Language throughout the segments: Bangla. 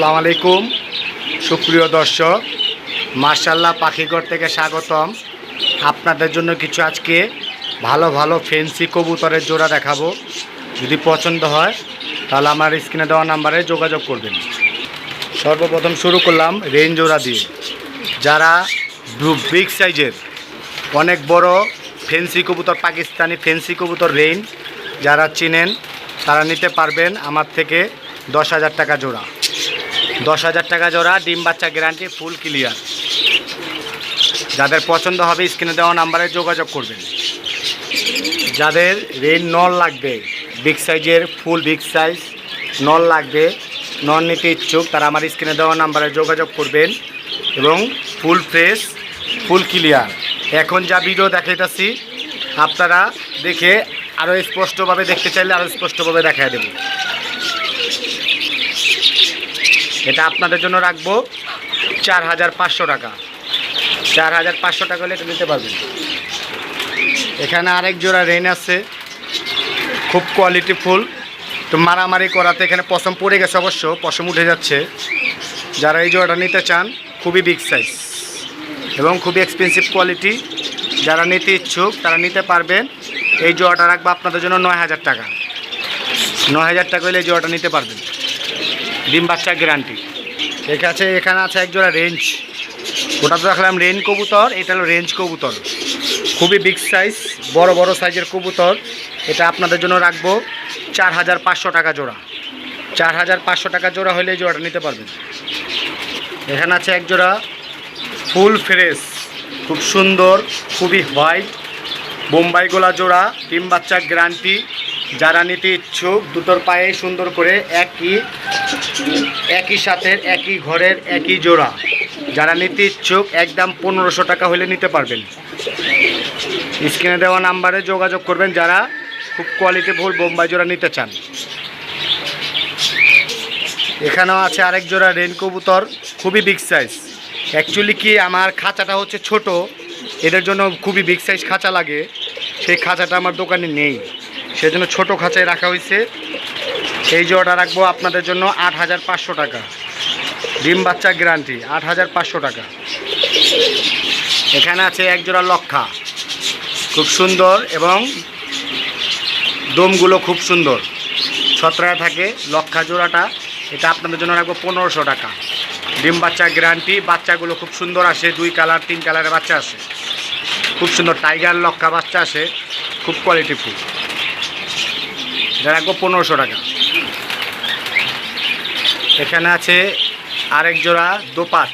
আসসালামু আলাইকুম। সুপ্রিয় দর্শক মার্শাল্লাহ পাখিঘর থেকে স্বাগতম। আপনাদের জন্য কিছু আজকে ভালো ভালো ফেন্সি কবুতরের জোড়া দেখাবো। যদি পছন্দ হয়, তাহলে আমার স্ক্রিনে দেওয়া নাম্বারে যোগাযোগ করবেন। সর্বপ্রথম শুরু করলাম রেঞ্জ জোড়া দিয়ে। যারা বিগ সাইজের অনেক বড় ফেন্সি কবুতর, পাকিস্তানি ফেন্সি কবুতর রেঞ্জ যারা চিনেন, তারা নিতে পারবেন আমার থেকে দশ হাজার টাকা জোড়া। দশ হাজার টাকা জোড়া, ডিম বাচ্চা গ্যারান্টি ফুল ক্লিয়ার যাদের পছন্দ হবে স্ক্রিনে দেওয়া নাম্বারে যোগাযোগ করবেন। যাদের রেন নল লাগবে বিগ সাইজের ফুল বিগ সাইজ নল লাগবে নল নিতে ইচ্ছুক, তারা আমার স্ক্রিনে দেওয়া নাম্বারে যোগাযোগ করবেন এবং ফুল ফ্রেশ ফুল ক্লিয়ার এখন যা ভিডিও দেখাইতেছি, আপনারা দেখে আরও স্পষ্টভাবে দেখতে চাইলে আরও স্পষ্টভাবে দেখায় দেব। এটা আপনাদের জন্য রাখব চার হাজার পাঁচশো টাকা। চার হাজার পাঁচশো টাকা হলে এটা নিতে পারবেন। এখানে আরেক জোড়া রেন আছে। খুব কোয়ালিটি ফুল। তো মারামারি করাতে এখানে পশম পড়ে গেছে অবশ্য, পশম উঠে যাচ্ছে। যারা এই জোড়াটা নিতে চান, খুবই বিগ সাইজ এবং খুবই এক্সপেন্সিভ কোয়ালিটি যারা নিতে ইচ্ছুক, তারা নিতে পারবেন। এই জোড়াটা রাখব আপনাদের জন্য নয় হাজার টাকা। নয় হাজার টাকা হলে এই জোড়াটা নিতে পারবেন। ডিম বাচ্চা গ্যারান্টি ঠিক আছে, এখানে আছে এক জোড়া রেঞ্জ ওটা তো রাখলাম রেঞ্জ কবুতর, এটা হলো রেঞ্জ কবুতর। খুবই বিগ সাইজ বড় বড় সাইজের কবুতর। এটা আপনাদের জন্য রাখব চার হাজার পাঁচশো টাকা জোড়া। চার হাজার পাঁচশো টাকা জোড়া হলে জোড়াটা নিতে পারবেন। এখানে আছে এক জোড়া ফুল ফ্রেশ, খুব সুন্দর, খুবই হোয়াইট বোম্বাই গোলা জোড়া, ডিম বাচ্চা গ্যারান্টি যারা নিতে ইচ্ছুক, দুটোর পায়ে সুন্দর করে একই একই সাথে একই ঘরের, একই জোড়া। যারা নিতে ইচ্ছুক, একদম পনেরোশো টাকা হলে নিতে পারবেন। স্ক্রিনে দেওয়া নাম্বারে যোগাযোগ করবেন যারা খুব কোয়ালিটি কোয়ালিটিফুল বোম্বাই জোড়া নিতে চান। এখানেও আছে আরেক জোড়া রেন কবুতর, খুবই বিগ সাইজ অ্যাকচুয়ালি কি আমার খাঁচাটা হচ্ছে ছোট, এদের জন্য খুবই বিগ সাইজ খাঁচা লাগে। সেই খাঁচাটা আমার দোকানে নেই। সেজন্য ছোট খাঁচায় রাখা হয়েছে। এই জোড়াটা রাখব আপনাদের জন্য আট হাজার পাঁচশো টাকা। ডিম বাচ্চা গ্যারান্টি আট হাজার পাঁচশো টাকা। এখানে আছে এক জোড়া লক্ষা। খুব সুন্দর এবং দমগুলো খুব সুন্দর। ছত্রায় থাকে, লক্ষা জোড়াটা। এটা আপনাদের জন্য রাখব পনেরোশো টাকা। ডিম বাচ্চা গ্যারান্টি বাচ্চাগুলো খুব সুন্দর আসে, দুই কালার তিন কালারের বাচ্চা আসে। খুব সুন্দর টাইগার লক্ষা বাচ্চা আসে, খুব কোয়ালিটি ফুল। এটা রাখব পনেরোশো টাকা। এখানে আছে আরেক জোড়া দোপাচ।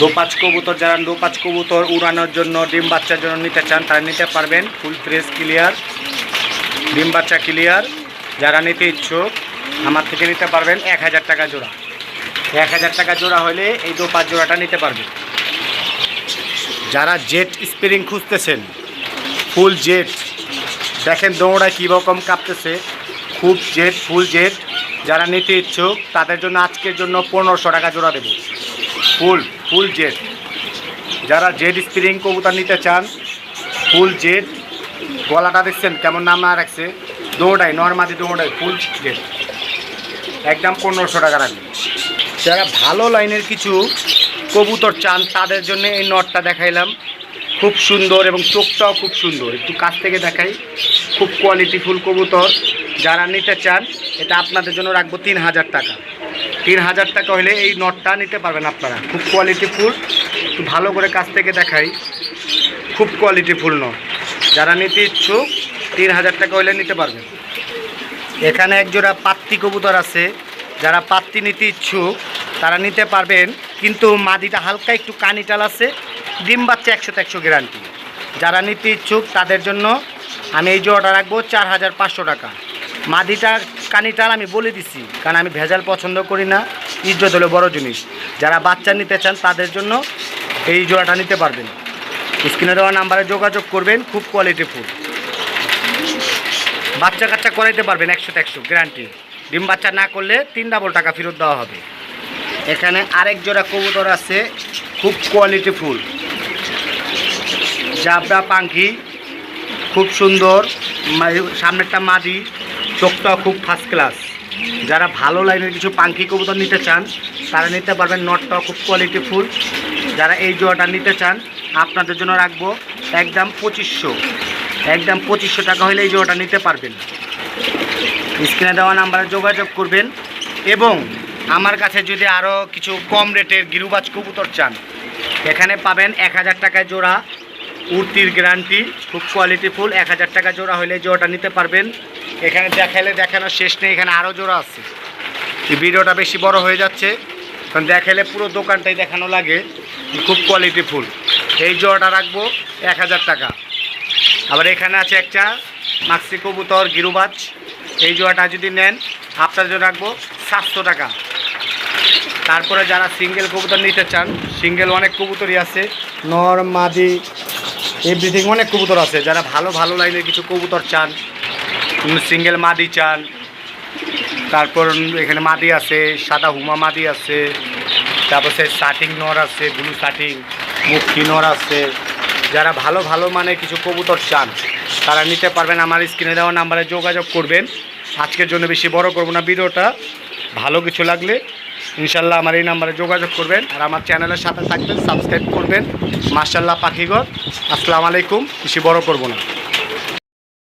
দোপাচ কবুতর, যারা দোপাচ কবুতর উড়ানোর জন্য, ডিম বাচ্চার জন্য নিতে চান, তারা নিতে পারবেন। Full fresh, clear. ডিম বাচ্চা ক্লিয়ার। যারা নিতে ইচ্ছুক, আমার থেকে নিতে পারবেন এক হাজার টাকা জোড়া। এক হাজার টাকা জোড়া হলে এই দোপাচ জোড়াটা নিতে পারবেন। যারা জেট স্প্রিং খুঁজতেছেন, ফুল জেট দেখেন দৌড়ায় কী রকম কাঁপতেছে। খুব জেট ফুল জেট যারা নিতে ইচ্ছুক, তাদের জন্য আজকের জন্য পনেরোশো টাকা জোড়া দেবো। ফুল ফুল জেট যারা জেড স্প্রিং কবুতর নিতে চান, ফুল জেড গলাটা দেখছেন কেমন নাম না রাখছে। দৌড়াই নর্মাদি দৌড়াই ফুল জেড একদম পনেরোশো টাকা রাখবেন যারা ভালো লাইনের কিছু কবুতর চান, তাদের জন্য এই নটটা দেখাইলাম। খুব সুন্দর এবং চোখটাও খুব সুন্দর। একটু কাছ থেকে দেখাই। খুব কোয়ালিটিফুল কবুতর। যারা নিতে চান, এটা আপনাদের জন্য রাখব তিন হাজার টাকা। তিন হাজার টাকা হলে এই নটটা নিতে পারবেন আপনারা। খুব কোয়ালিটিফুল একটু ভালো করে কাছ থেকে দেখাই। খুব কোয়ালিটিফুল নট। যারা নিতে ইচ্ছুক, তিন হাজার টাকা হলে নিতে পারবেন। এখানে একজোড়া পাত্তি কবুতর আছে। যারা পাত্তি নিতে ইচ্ছুক, তারা নিতে পারবেন। কিন্তু মাদিটা হালকা একটু কানিটাল আছে। ডিম বাচ্চা একশো একশো গ্যারান্টি যারা নিতে ইচ্ছুক, তাদের জন্য আমি এই জোড়াটা রাখব চার হাজার পাঁচশো টাকা। মাদিটা কানিটার আমি বলে দিছি, কারণ আমি ভেজাল পছন্দ করি না, ইজ্জত হলো বড় জিনিস। যারা বাচ্চা নিতে চান, তাদের জন্য এই জোড়াটা নিতে পারবেন। স্ক্রিনে দেওয়া নাম্বারে যোগাযোগ করবেন, খুব কোয়ালিটি ফুল। বাচ্চা কাচ্চা করাইতে পারবেন একশো একশো গ্যারান্টি ডিম বাচ্চা না করলে তিন ডাবল টাকা ফেরত দেওয়া হবে। এখানে আরেক জোড়া কবুতর আছে, খুব কোয়ালিটি ফুল। জাবরা পাখি খুব সুন্দর। সামনেরটা মাদি চোখটাও খুব ফার্স্ট ক্লাস যারা ভালো লাইনের কিছু পাঙ্কি কবুতর নিতে চান, তারা নিতে পারবেন নটটা খুব কোয়ালিটি ফুল যারা এই জোয়াটা নিতে চান, আপনাদের জন্য রাখব একদম পঁচিশশো। একদম পঁচিশশো টাকা হলে এই জোয়াটা নিতে পারবেন। স্ক্রিনে দেওয়া নাম্বারে যোগাযোগ করবেন। এবং আমার কাছে যদি আরও কিছু কম রেটের গিরুবাজ কবুতর চান, এখানে পাবেন এক হাজার টাকায় জোড়া। উর্তির গ্যারান্টি, খুব কোয়ালিটিফুল এক হাজার টাকা জোড়া হলে জোড়াটা নিতে পারবেন। এখানে দেখালে দেখানোর শেষ নেই, এখানে আরও জোড়া আছে। এই ভিডিওটা বেশি বড় হয়ে যাচ্ছে, কারণ দেখালে পুরো দোকানটাই দেখানো লাগে, খুব কোয়ালিটিফুল এই জোড়াটা রাখব এক হাজার টাকা। আবার এখানে আছে একটা মাক্সি কবুতর গিরুবাজ। এই জোড়াটা যদি নেন, আপনার জন্য রাখব সাতশো টাকা। তারপরে যারা সিঙ্গেল কবুতর নিতে চান সিঙ্গেল অনেক কবুতরই আছে। নর, মাদি এভরিথিং অনেক কবুতর আছে, যারা ভালো ভালো লাইনের কিছু কবুতর চান সিঙ্গেল মাদি চান, তারপর এখানে মাদি আছে, সাদা হুমা মাদি আছে, তারপর সে শাটিং নর আছে ব্লু শাটিং মুখী নর আছে। যারা ভালো ভালো মানে কিছু কবুতর চান, তারা নিতে পারবেন আমার স্ক্রিনে দেওয়া নাম্বারে যোগাযোগ করবেন। আজকের জন্য বেশি বড় করব না, ভিডিওটা ভালো কিছু লাগলে ইনশাল্লাহ আমার এই নাম্বারে যোগাযোগ করবেন আর আমার চ্যানেলের সাথে থাকবেন, সাবস্ক্রাইব করবেন। মার্শাল্লাহ পাখিগর আসসালামু আলাইকুম। বেশি বড় করব না।